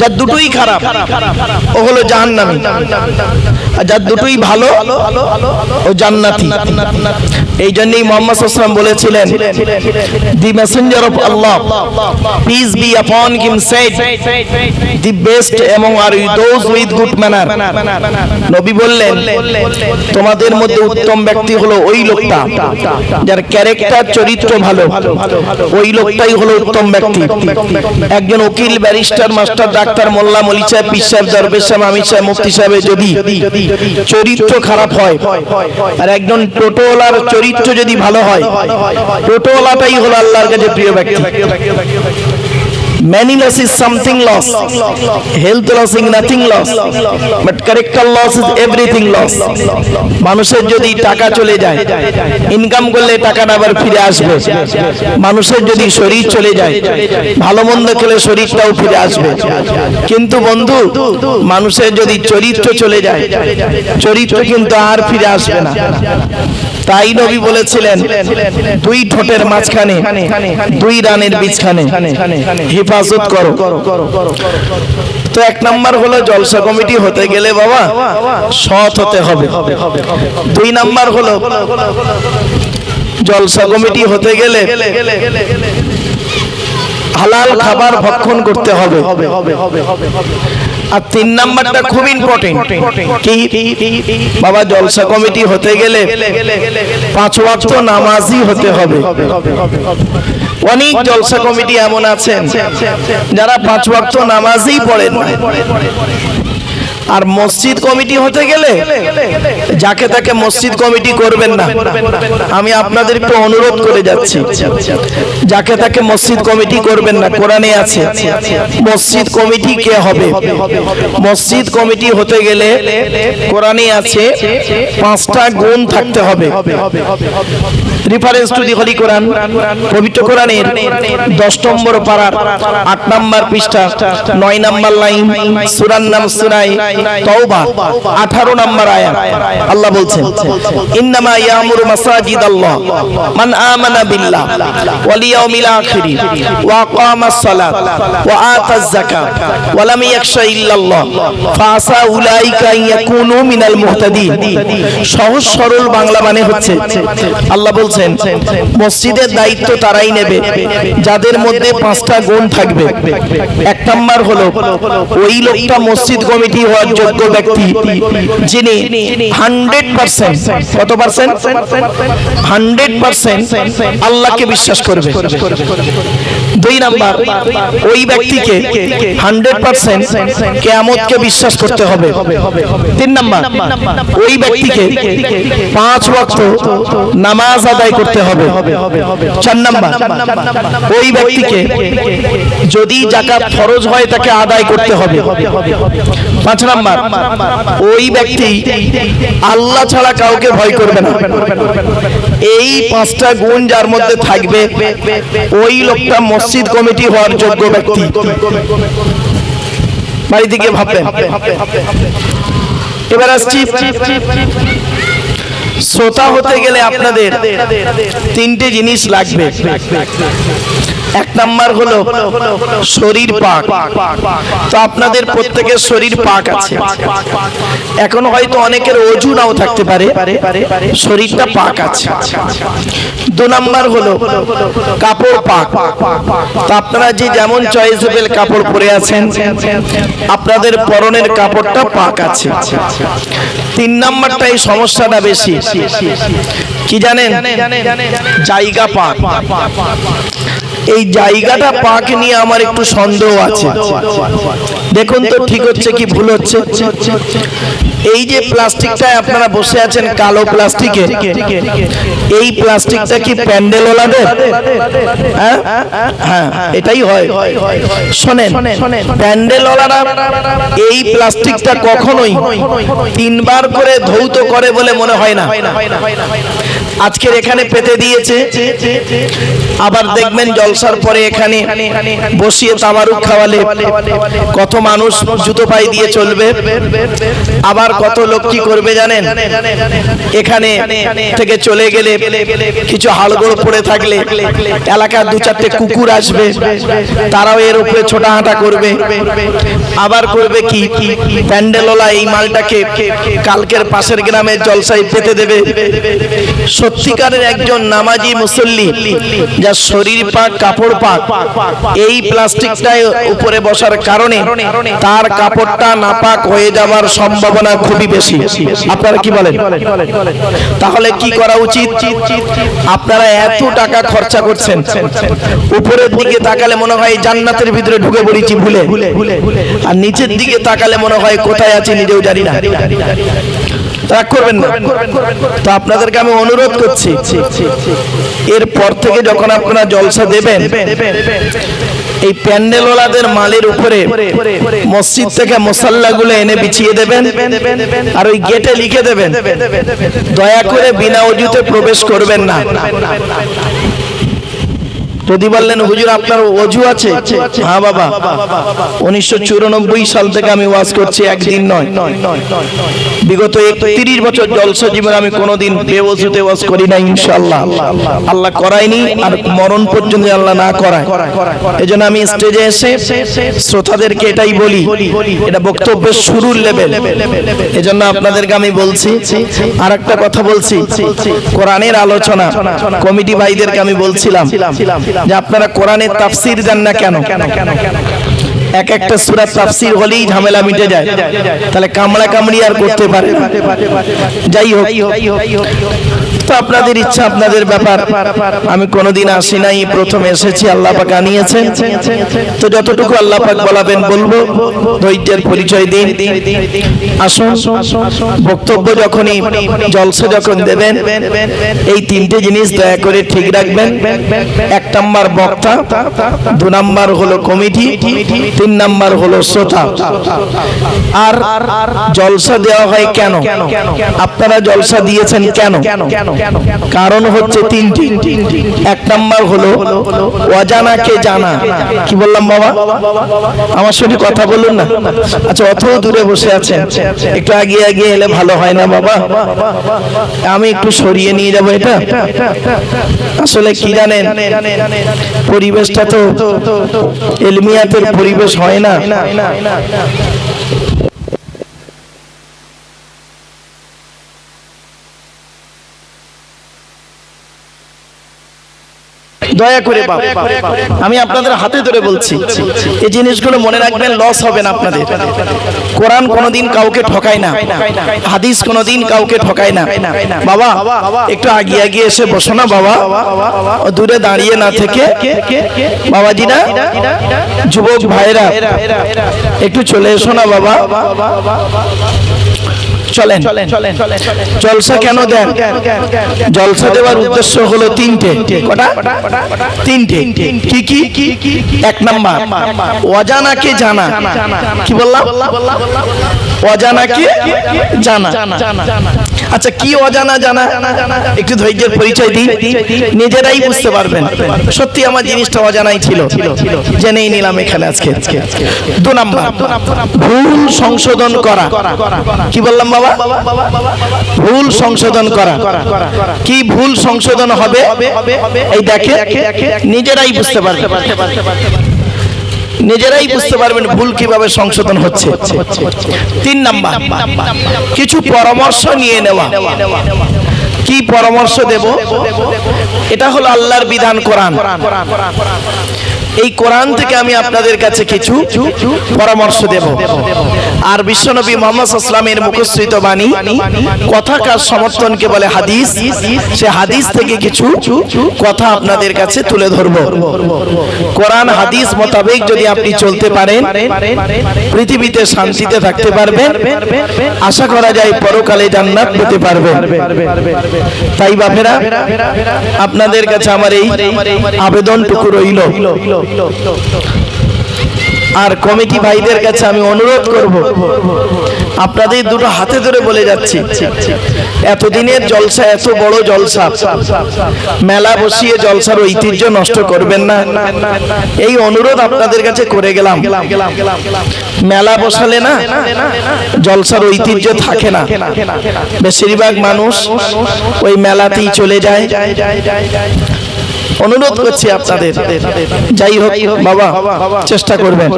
যার দুটোই খারাপ ও হলো জাহান্নামী। যার দুটোই ভালো ও জান্নাতি। এই জন্যই মোহাম্মদ সাল্লাম বলেছিলেন the messenger of Allah peace be upon him said the best এবং আর দোজ উইথ গুড ম্যানার নবী বললেন তোমাদের মধ্যে উত্তম ব্যক্তি হলো ওই লোকটা যার ক্যারেক্টার চরিত্র ভালো। ওই লোকটাই হলো উত্তম ব্যক্তি। একজন উকিল ব্যারিস্টার মাস্টার ডাক্তার মোল্লা মলি সাহেব পীর সাহেব দরবেশ সাহেব আমির সাহেব মুফতি সাহেবের যদি চরিত্র খারাপ হয়। আর একজন টোটোওয়ালার চরিত্র যদি ভালো হয়, টোটোওয়ালাটাই হলো আল্লাহর কাছে প্রিয় ব্যক্তি। Many loss is something loss. Health loss is nothing loss. But character loss is everything loss. মানুষের যদি টাকা চলে যায় ইনকাম করলে টাকাটা আবার ফিরে আসবে মানুষের যদি শরীর চলে যায়, ভালো মন্দ খেলে শরীরটাও ফিরে আসবে কিন্তু বন্ধু, মানুষের যদি চরিত্র চলে যায়, চরিত্র কিন্তু আর ফিরে আসবে না তাই নবী বলেছিলেন, দুই ঠোঁটের মাঝখানে, দুই রানের বিছখানে হেফাজত করো। তো এক নাম্বার হলো জলসা কমিটি হতে গেলে বাবা সৎ হতে হবে। দুই নাম্বার হলো জলসা কমিটি হতে গেলে হালাল খাবার ভক্ষণ করতে হবে। আর তিন নাম্বারটা খুব ইম্পর্টেন্ট কি? বাবা, জলসা কমিটি হতে গেলে পাঁচ ওয়াক্ত নামাজই হতে হবে। অনেক জলসা কমিটি এমন আছেন যারা পাঁচ ওয়াক্ত নামাজই পড়েন। আর মসজিদ কমিটি হতে গেলে যাকে তাকে মসজিদ কমিটি করবেন না। আমি আপনাদের একটু অনুরোধ করে যাচ্ছি, যাকে তাকে মসজিদ কমিটি করবেন না, কোরআনে আছে, মসজিদ কমিটি কে হবে? মসজিদ কমিটি হতে গেলে কোরআনে আছে, পাঁচটা গুণ থাকতে হবে। রিফারেন্স টু দি হলি কোরআন পবিত্র কোরআনের দশ নম্বর পাড়ার আট নম্বর পৃষ্ঠা, নয় নম্বর লাইন সুরান নাম সুরাই তওবা। নম্বর আয়াত। আল্লাহ বলছেন ইন্নামা ইয়ামুরু মাসাজিদ আল্লাহ মান আমানা বিল্লাহ ওয়াল ইয়াউমিল আখির ওয়া আকামাস সালাত ওয়া আতাজ যাকাত ওয়া লাম ইয়াখশা ইল্লাল্লাহ ফাসা উলাইকা ইয়াকুনু মিনাল মুহতাদিন। সহজ সরল বাংলা মানে হচ্ছে আল্লাহ বলছেন মসজিদের দায়িত্ব তারাই নেবে যাদের মধ্যে পাঁচটা গুণ থাকবে। এক নাম্বার হলো ওই লোকটা মসজিদ কমিটি হওয়ার যোগ্য ব্যক্তি যিনি হান্ড্রেড পার্সেন্ট কত পার্সেন্ট? হান্ড্রেড পার্সেন্ট আল্লাহকে বিশ্বাস করবে। দুই নাম্বার, ওই ব্যক্তিকে হান্ড্রেড পার্সেন্ট কেয়ামতকে বিশ্বাস করতে হবে। তিন নাম্বার, ওই ব্যক্তিকে পাঁচ নামাজ আদায় করতে হবে। চার নাম্বার, ওই ব্যক্তিকে যদি জাকাত ফরজ হয় তাকে আদায় করতে হবে। পাঁচ নাম্বার, ওই ব্যক্তি আল্লাহ ছাড়া কাউকে ভয় করবে না। এই পাঁচটা গুণ যার মধ্যে থাকবে, ওই লোকটা মসজিদ কমিটি হওয়ার যোগ্য ব্যক্তি। বাড়ি দিকে ভাববেন। এবার আসছি শ্রোতা হতে গেলে আপনাদের তিনটে জিনিস লাগবে। এক নাম্বার হলো শরীর পাক। তো আপনাদের প্রত্যেকের শরীর পাক আছে। এখন হয়তো অনেকের অজু নাও থাকতে পারে। শরীরটা পাক আছে। দু নাম্বার হলো কাপড় পাক। তো আপনারা যে যেমন চয়েসেবল কাপড় পরে আছেন, আপনাদের পরনের কাপড়টা পাক আছে। তিন নাম্বারটা এই সমস্যাটা বেশি। কি জানেন? জায়গা পাক। এই জায়গাটা পাক নিয়ে আমার একটু সন্দেহ আছে। দেখুন তো ঠিক হচ্ছে কি ভুল হচ্ছে? এই যে প্লাস্টিকটায় আপনারা বসে আছেন কালো প্লাস্টিকে। এই প্লাস্টিকটা কি প্যান্ডেল ওলাদের? হ্যাঁ? হ্যাঁ? এটাই হয়। শোনেন প্যান্ডেল ওলারা এই প্লাস্টিকটা কখনোই তিনবার করে ধৌত করে বলে মনে হয় না। আজকের এখানে পেতে দিয়েছে। আবার দেখবেন জলসার পরে এখানে বসিয়ে তামারুক খাওয়ালে কত মানুষ জুতো পাই দিয়ে চলবে। আবার কত লোক কি করবে জানেন? এখানে থেকে চলে গেলে কিছু হাড়গোড় পড়ে থাকলে এলাকার দু চারটে কুকুর আসবে, তারাও এর উপরে ছোটাহাঁটা করবে। আবার করবে কি? প্যান্ডেলওয়ালা এই মালটাকে কালকের পাশের গ্রামের জলসায় পেতে দেবে। সত্যিকারের একজন নামাজি মুসল্লি, যার শরীর পাক, কাপড় পাক, এই প্লাস্টিকটাই উপরে বসার কারণে তার কাপড়টা নাপাক হয়ে যাওয়ার সম্ভাবনা খুবই বেশি। আপনারা কি বলেন? তাহলে কি করা উচিত? আপনারা এত টাকা খরচা করছেন, উপরের দিকে তাকালে মনে হয় জান্নাতের ভিতরে ঢুকে পড়েছি, ভুলে। আর নিচের দিকে তাকালে মনে হয় কোথায় আছি নিজেও জানি না। রাগ করবেন না। তো আপনাদেরকে আমি অনুরোধ করছি, এরপর থেকে যখন আপনারা জলসা দেবেন, এই প্যান্ডেলওয়ালাদের মালের উপরে মসজিদ থেকে মশাল্লাগুলো এনে বিছিয়ে দেবেন আর ওই গেটে লিখে দেবেন, দয়া করে বিনা অজুতে প্রবেশ করবেন না। যদি বললেন, হুজুর, আপনার অজু আছে? হ্যাঁ বাবা। উনিশশো চুরানব্বই সাল থেকে আমি ওয়াজ করছি, একদিন নয়। বিগত একত্রিশ বছর জলসা জীবনে আমি কোনোদিন বেওজুতে ওয়াজ করি না ইনশাআল্লাহ। আল্লাহ করায়নি আর মরণ পর্যন্ত আল্লাহ না করায়। এজন্য আমি স্টেজে এসে শ্রোতাদেরকে এটাই বলি, এটা বক্তব্যের শুরুর লেভেল। এজন্য আপনাদেরকে আমি বলছি আর একটা কথা বলছি। কোরআনের আলোচনা, কমিটি ভাইদেরকে আমি বলছিলাম যে আপনারা কোরআনের তাফসির দেন না কেন? এক একটা সূরা তাফসির হলেই ঝামেলা মিটে যায়। তাহলে কামড়া কামড়ি আর করতে পারে। যাই হোক। তো আপনাদের ইচ্ছা, আপনাদের ব্যাপার। আমি কোনোদিন আসি নাই, প্রথম এসেছি, আল্লাহ পাক আনিয়েছেন। তো যতটুকু আল্লাহ পাক বলাবেন বলব, ধৈর্যের পরিচয় দিন। আসুন, বক্তব্য যখনই, জলসা যখন দেবেন, এই তিনটে জিনিস দয়া করে ঠিক রাখবেন। এক নাম্বার বক্তা, দু নাম্বার হলো কমিটি তিন নাম্বার হলো শ্রোতা। আর জলসা দেওয়া হয় কেন? আপনারা জলসা দিয়েছেন কেন? কারণ হচ্ছে তিনটি। এক নাম্বার হলো, অজানাকে জানা। কি বললাম বাবা? আমার সঙ্গে কথা বলুন না। আচ্ছা অত দূরে বসে আছেন। একটু আগিয়ে আগিয়ে এলে ভালো হয় না বাবা? আমি একটু সরিয়ে নিয়ে যাব এটা। আসলে কি জানেন? পরিবেশটা তো এলমিয়াতের পরিবেশ হয় না। দয়া করে বাপ। আমি আপনাদের হাতে ধরে বলছি এই জিনিসগুলো মনে রাখবেন লস হবে না আপনাদের। কোরআন কোনোদিন কাউকে ঠকায় না হাদিস কোনোদিন কাউকে ঠকায় না। বাবা একটু আগিয়ে আগিয়ে এসে বসো না বাবা। দূরে দাঁড়িয়ে না থেকে বাবাজিরা যুবক ভাইরা একটু চলে এসো না বাবা। চলেন। জলসা কেন দেন? জলসা দেওয়ার উদ্দেশ্য হলো তিনটে। কটা? তিনটে। কি কি? এক নাম্বার। অজানাকে জানা? কি বললাম? অজানাকে জানা। আচ্ছা কি অজানা জানা? একটু ধৈর্যের পরিচয় দিই। নিজেরাই বুঝতে পারবেন। সত্যি আমার জিনিসটা অজানাই ছিল। জেনেই নিলাম এখানে আজকে। দু নাম্বার। ভুল সংশোধন করা। কি বললাম বাবা? ভুল সংশোধন করা। কি ভুল সংশোধন হবে? এই দেখে। নিজেরাই বুঝতে পারবে নিজেরাই বুঝতে পারবেন ভুল কীভাবে সংশোধন হচ্ছে। তিন নাম্বার, কিছু পরামর্শ নিয়ে নেওয়া। কি পরামর্শ দেব? এটা হলো আল্লাহর বিধান কোরআন। এই কোরআন থেকে আমি আপনাদের কাছে কিছু পরামর্শ দেব। আর বিশ্বনবী মোহাম্মদ ইসলামের মুখস্থিত বাণী, কথাকার সমর্থনকে বলে হাদিস, সে হাদিস থেকে কিছু কথা আপনাদের কাছে তুলে ধরব। কোরআন, হাদিস মোতাবেক যদি আপনি চলতে পারেন, পৃথিবীতে শান্তিতে থাকতে পারবেন, আশা করা যায় পরকালে জান্নাত পেতে পারবেন। তাই বাপেরা, আপনাদের কাছে আমার এই আবেদনটুকু রইল। আর কমিটি ভাইদের কাছে আমি অনুরোধ করব, আপনাদের দুটো হাতে ধরে বলে যাচ্ছি, এতদিনের জলসা, এত বড় জলসা, মেলা বসিয়ে জলসার ঐতিহ্য নষ্ট করবেন না। এই অনুরোধ আপনাদের কাছে করে গেলাম। মেলা বসালে না, জলসার ঐতিহ্য থাকে না। বেশিরভাগ মানুষ ওই মেলাতেই চলে যায়। অনুরোধ করছি আপনাদের। যাই হোক বাবা চেষ্টা করবেন।